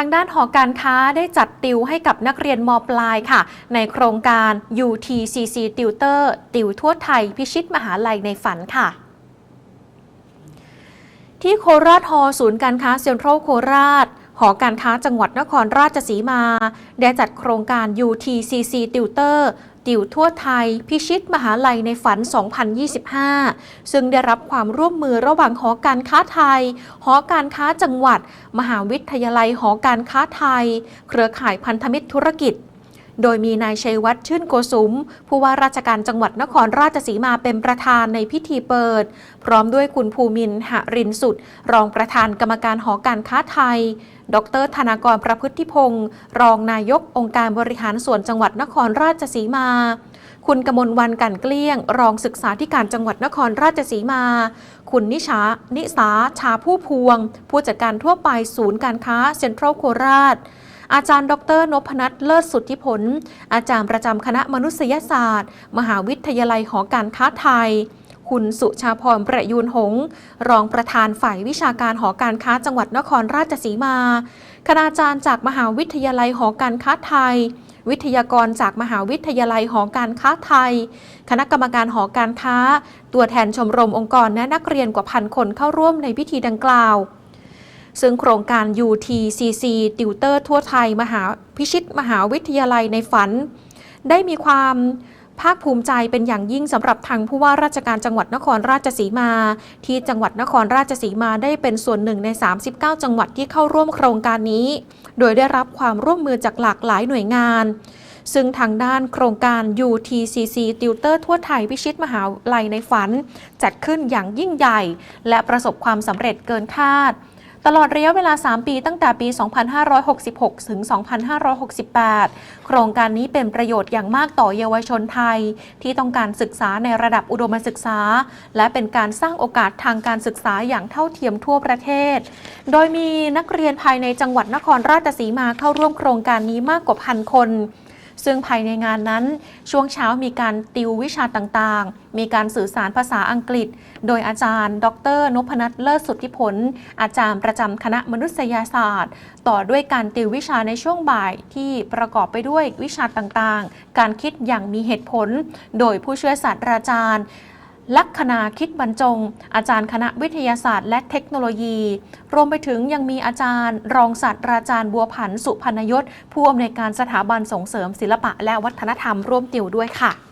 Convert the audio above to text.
างด้านหอการค้าได้จัดติวให้กับนักเรียนมปลายค่ะ ในโครงการ UTCC Tutor ติวทั่วไทยพิชิตมหาลัยในฝันค่ะที่โคราชฮอศูนย์การค้าเซ็นทรัลโคราช หอการค้าจังหวัดนครราชสีมา ได้จัดโครงการ UTCC Tutor ติวทั่วไทย พิชิตมหาลัยในฝัน 2025 ซึ่งได้รับความร่วมมือระหว่างหอการค้าไทย หอการค้าจังหวัด มหาวิทยาลัยหอการค้าไทย เครือข่ายพันธมิตรธุรกิจ โดยมีนายชัยวัฒน์ชื่นโกสุม ผู้ว่าราชการจังหวัดนครราชสีมาเป็นประธานในพิธีเปิด พร้อมด้วยคุณภูมินทร์หรินสุด รองประธานกรรมการหอการค้าไทย ดรธนากรประพฤติพงศ์รองนายกองค์การบริหารส่วนจังหวัดนครราชสีมาคุณกมลวันกันเกลี้ยง รองศึกษาธิการจังหวัดนครราชสีมา คุณนิชา นิสา ชาผู้พวง ผู้จัดการทั่วไปศูนย์การค้าเซ็นทรัลโคราช อาจารย์ ดรนพนัทเลิศสุทธิผล อาจารย์ประจำคณะมนุษยศาสตร์ มหาวิทยาลัยหอการค้าไทย คุณสุชาพรประยูนหง รองประธานฝ่ายวิชาการหอการค้าจังหวัดนครราชสีมา คณาจารย์จากมหาวิทยาลัยหอการค้าไทยวิทยากรจากมหาวิทยาลัยหอการค้าไทย คณะกรรมการหอการค้า ตัวแทนชมรมองค์กรและนักเรียนกว่าพันคนเข้าร่วมในพิธีดังกล่าว ซึ่งโครงการ UTCC ติวเตอร์ทั่วไทยมหาพิชิตมหาวิทยาลัยในฝัน ได้มีความภาคภูมิใจเป็นอย่างยิ่งสำหรับทางผู้ว่าราชการจังหวัดนครราชสีมา ที่จังหวัดนครราชสีมาได้เป็นส่วนหนึ่งใน 39 จังหวัดที่เข้าร่วมโครงการนี้ โดยได้รับความร่วมมือจากหลากหลายหน่วยงาน ซึ่งทางด้านโครงการ UTCC ติวเตอร์ทั่วไทยพิชิตมหาลัยในฝัน จัดขึ้นอย่างยิ่งใหญ่ และประสบความสำเร็จเกินคาด ตลอดระยะเวลา 3 ปีตั้งแต่ปี 2566 ถึง 2568 โครงการนี้เป็นประโยชน์อย่างมากต่อเยาวชนไทย ที่ต้องการศึกษาในระดับอุดมศึกษา และเป็นการสร้างโอกาสทางการศึกษาอย่างเท่าเทียมทั่วประเทศ โดยมีนักเรียนภายในจังหวัดนครราชสีมาเข้าร่วมโครงการนี้มากกว่าพันคน ซึ่งภายในงานนั้น ช่วงเช้ามีการติววิชาต่างๆ มีการสื่อสารภาษาอังกฤษ โดยอาจารย์ ดรนพนัทเลิศสุทธิผล อาจารย์ประจำคณะมนุษยศาสตร์ ต่อด้วยการติววิชาในช่วงบ่ายที่ประกอบไปด้วยวิชาต่างๆ การคิดอย่างมีเหตุผล โดยผู้ช่วยศาสตราจารย์ ลัคนาคิดบรรจง อาจารย์คณะวิทยาศาสตร์และเทคโนโลยี รวมไปถึงยังมีอาจารย์ รองศาสตราจารย์บัวผันสุพรรณยศ ผู้อำนวยการสถาบันส่งเสริมศิลปะและวัฒนธรรมร่วมติวด้วยค่ะ